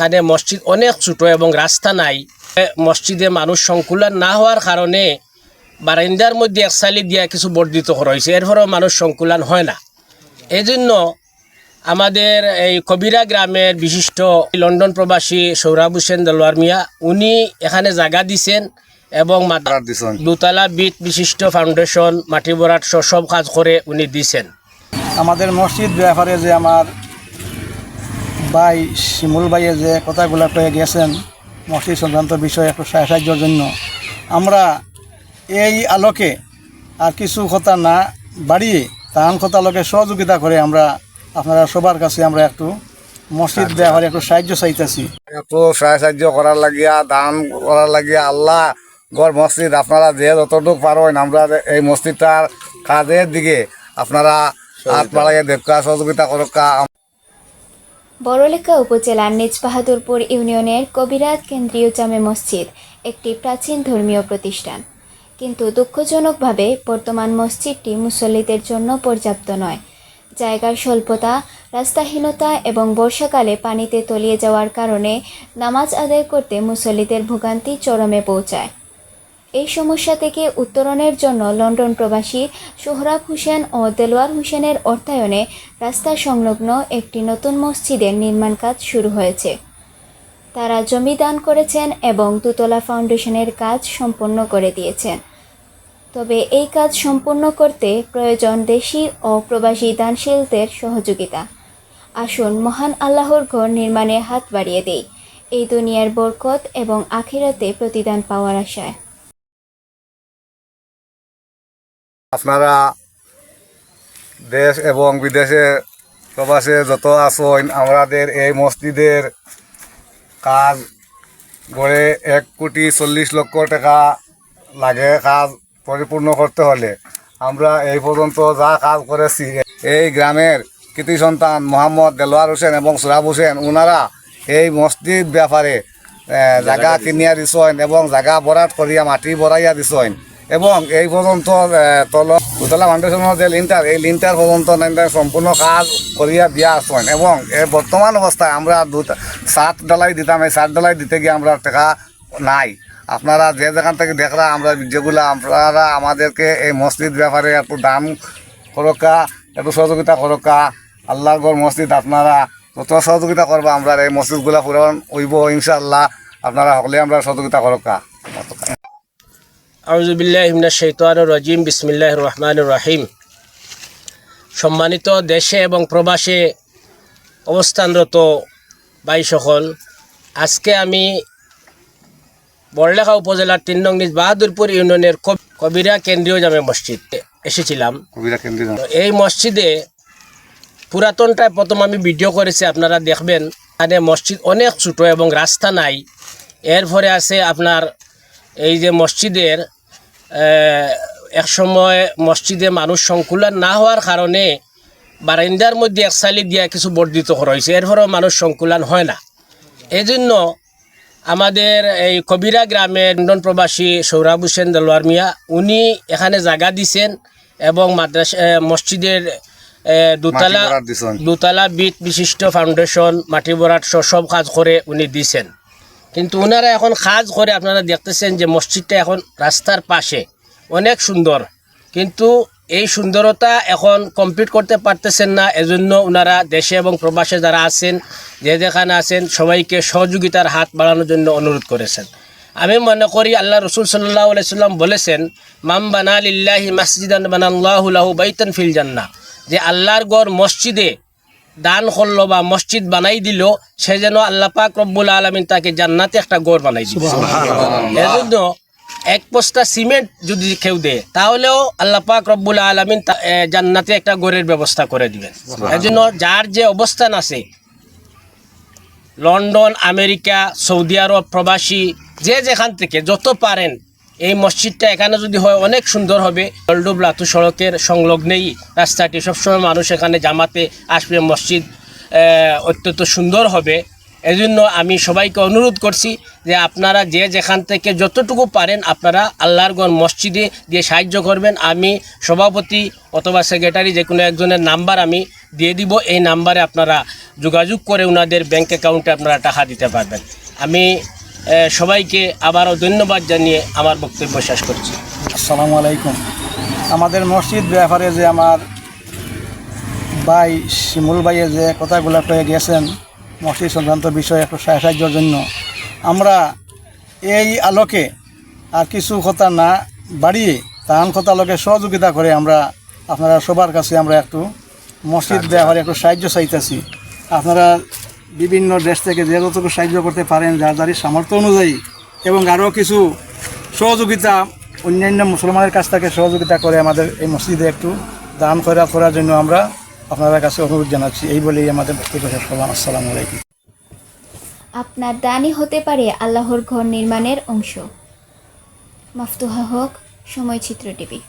এখানে মসজিদ অনেক ছোট এবং রাস্তা নাই। মসজিদে মানুষ সংকুলন না হওয়ার কারণে বারান্দার মধ্যে এক সাইলি দিয়া কিছু বর্ধিত করা হয়েছে। এরপরেও মানুষ সংকুলন হয় না। এই জন্য আমাদের এই কবিরা গ্রামের বিশিষ্ট লন্ডন প্রবাসী সৌরভ হোসেন দলওয়ার মিয়া উনি এখানে জায়গা দিছেন এবং। দোতলা বিট বিশিষ্ট ফাউন্ডেশন মাটি সহ সব কাজ করে উনি দিছেন। আমাদের মসজিদ ব্যাপারে যে আমার ভাই শিমুল ভাইয়ে যে কথাগুলো কয়ে গেছেন মসজিদ সংক্রান্ত বিষয়ে একটু সাহায্যের জন্য আমরা এই আলোকে আর কিছু কথা না বাড়িয়ে তাহান কথা আলোকে সহযোগিতা করে আমরা আপনারা সবার কাছে আমরা একটু মসজিদ ব্যাপারে একটু সাহায্য চাইতেছি। একটু সাহায্য করার লাগিয়া দান করার লাগিয়া আল্লাহ গড় মসজিদ আপনারা যে যতটুকু পারেন আমরা এই মসজিদটার কাজের দিকে আপনারা হাত বাড়াইয়া দেখা সহযোগিতা করকা। বড়লেখা উপজেলার বাহাদুরপুর ইউনিয়নের কবিরাত কেন্দ্রীয় জামে মসজিদ, একটি প্রাচীন ধর্মীয় প্রতিষ্ঠান। কিন্তু দুঃখজনকভাবে বর্তমান মসজিদটি মুসল্লিদের জন্য পর্যাপ্ত নয়। জায়গার স্বল্পতা, রাস্তাহীনতা এবং বর্ষাকালে পানিতে তলিয়ে যাওয়ার কারণে নামাজ আদায় করতে মুসল্লিদের ভোগান্তি চরমে পৌঁছায়। এই সমস্যা থেকে উত্তরণের জন্য লন্ডন প্রবাসী সোহরাব হোসেন ও দেলোয়ার হোসেনের অর্থায়নে রাস্তা সংলগ্ন একটি নতুন মসজিদের নির্মাণ কাজ শুরু হয়েছে। তারা জমি দান করেছেন এবং দুতলা ফাউন্ডেশনের কাজ সম্পন্ন করে দিয়েছেন। তবে এই কাজ সম্পূর্ণ করতে প্রয়োজন দেশি ও প্রবাসী দানশীলদের সহযোগিতা। আসুন মহান আল্লাহর ঘর নির্মাণে হাত বাড়িয়ে দেই। এই দুনিয়ার বরকত এবং আখিরাতে প্রতিদান পাওয়ার আশায়। আপনারা দেশ এবং বিদেশে প্রবাসে যত আসেন আমাদের এই মসজিদের কাজ গড়ে এক কোটি চল্লিশ লক্ষ টাকা লাগে কাজ পরিপূর্ণ করতে হলে। আমরা এই পর্যন্ত যা কাজ করেছি, এই গ্রামের কৃতি সন্তান মোহাম্মদ দেলোয়ার হোসেন এবং সুরাব হোসেন ওনারা এই মসজিদ ব্যাপারে জায়গা কিনিয়া দিছেন এবং জায়গা বরাত করিয়া মাটি বরাইয়া দিছেন। এবং এই পর্যন্ত তল উতলা ফাউন্ডেশনের যে লিন্টার এই লিন্টার পর্যন্ত সম্পূর্ণ কাজ করিয়া দিয়া আসছেন এবং বর্তমান অবস্থায় আমরা দুটা সাত ডালাই দিতাম। এই সাত ডালাই দিতে গিয়ে আমরা টাকা নাই। আপনারা যে যেখান থেকে দেখরা আমরা যেগুলো আপনারা আমাদেরকে এই মসজিদ ব্যাপারে একটু দাম করকা একটু সহযোগিতা করকা আল্লাহর মসজিদ, আপনারা যত সহযোগিতা করবা, আমরা এই মসজিদগুলা পূরণ হইব ইনশাআল্লাহ। আপনারা সকলে আমরা সহযোগিতা করকা আউজুবিল্লাহিমিনা শৈতান রাজিম বিসমিল্লাহ রহমান রাহিম। সম্মানিত দেশে এবং প্রবাসে অবস্থানরত ভাই সকল আজকে আমি বড়লেখা উপজেলার তিন নং নিজ বাহাদুরপুর ইউনিয়নের কব- কবিরা কেন্দ্রীয় জামে মসজিদ এসেছিলাম। এই মসজিদে পুরাতনটায় প্রথম আমি ভিডিও করেছি আপনারা দেখবেন। এখানে মসজিদ অনেক ছোট এবং রাস্তা নাই। এর পরে আছে আপনার এই যে মসজিদের আহ, এক সময় মসজিদে মানুষ সংকুলন না হওয়ার কারণে বারান্দার মধ্যে এক সাইলি দিয়া কিছু বর্ধিত করা হয়েছে। এরপরেও মানুষ সংকুলন হয় না। এই জন্য আমাদের এই কবিরা গ্রামের লন্ডন প্রবাসী সৌরভ হোসেন দলওয়ার মিয়া উনি এখানে জায়গা দিছেন এবং মাদ্রাসা মসজিদের দোতলা দোতলা বিট বিশিষ্ট ফাউন্ডেশন মাটি ভরাট সব কাজ করে উনি দিছেন। কিন্তু ওনারা এখন কাজ করে আপনারা দেখতেছেন যে মসজিদটা এখন রাস্তার পাশে। অনেক সুন্দর। কিন্তু এই সুন্দরতা এখন কমপ্লিট করতে পারতেছেন না। এজন্য ওনারা দেশে এবং প্রবাসে যারা আছেন, যে যেখানে আছেন, সবাইকে সহযোগিতার হাত বাড়ানোর জন্য অনুরোধ করেছেন। আমি মনে করি আল্লাহ রসুল সাল্লাহ সাল্লাম বলেছেন মাম বানাল লিল্লাহি মাসজিদান বানাল্লাহু লাহু বাইতান ফিল জান্নাহ। যে আল্লাহর গড় মসজিদে দান করল বা মসজিদ বানাই দিল সে যেন আল্লাহ পাক রব্বুল আলমিন তাকে জান্নাতে একটা গড় বানাই দিল। এজন্য এক বস্তা সিমেন্ট যদি কেউ দেয় তাহলেও আল্লাহ পাক রব্বুল আলমিন জান্নাতে একটা গড়ের ব্যবস্থা করে দিবেন। এজন্য যার যে অবস্থান আছে লন্ডন আমেরিকা সৌদি আরব প্রবাসী যে যেখান থেকে যত পারেন এই মসজিদটা এখানে যদি হয় অনেক সুন্দর হবে। জলডুব লাতু সড়কের সংলগ্নেই রাস্তাটি সবসময় মানুষ এখানে জামাতে আসবে। মসজিদ অত্যন্ত সুন্দর হবে। এজন্য আমি সবাইকে অনুরোধ করছি যে আপনারা যে যেখান থেকে যতটুকু পারেন আপনারা আল্লাহর গণ মসজিদে দিয়ে সাহায্য করবেন। আমি সভাপতি অথবা সেক্রেটারি যে কোনো একজনের নাম্বার আমি দিয়ে দিব। এই নাম্বারে আপনারা যোগাযোগ করে ওনাদের ব্যাংক অ্যাকাউন্টে আপনারা টাকা দিতে পারবেন। আমি সবাইকে আবারও ধন্যবাদ জানিয়ে আমার বক্তব্য শেষ করছি। আসসালামু আলাইকুম। আমাদের মসজিদ ব্যাপারে যে আমার ভাই শিমুল ভাইয়ে যে কথাগুলো কয়ে গেছেন মসজিদ সংক্রান্ত বিষয়ে একটু সাহায্যের জন্য আমরা এই আলোকে আর কিছু কথা না বাড়িয়ে তান কথা আলোকে সহযোগিতা করে আমরা আপনারা সবার কাছে আমরা একটু মসজিদ ব্যাপারে একটু সাহায্য চাইতেছি। আপনারা বিভিন্ন দেশ থেকে যে যতটুকু সাহায্য করতে পারেন, যার যারই সামর্থ্য অনুযায়ী, এবং আরও কিছু সহযোগিতা, অন্যান্য মুসলমানের কাছ থেকে সহযোগিতা করে আমাদের এই মসজিদে একটু দান করা, করার জন্য আমরা আপনাদের কাছে অনুরোধ জানাচ্ছি। এই বলেই আমাদের বক্তব্য শেষ করলাম। আসসালামু আলাইকুম। আপনার দানই হতে পারে আল্লাহর ঘর নির্মাণের অংশ। মাফতুহা হক সময় চিত্র টিভি।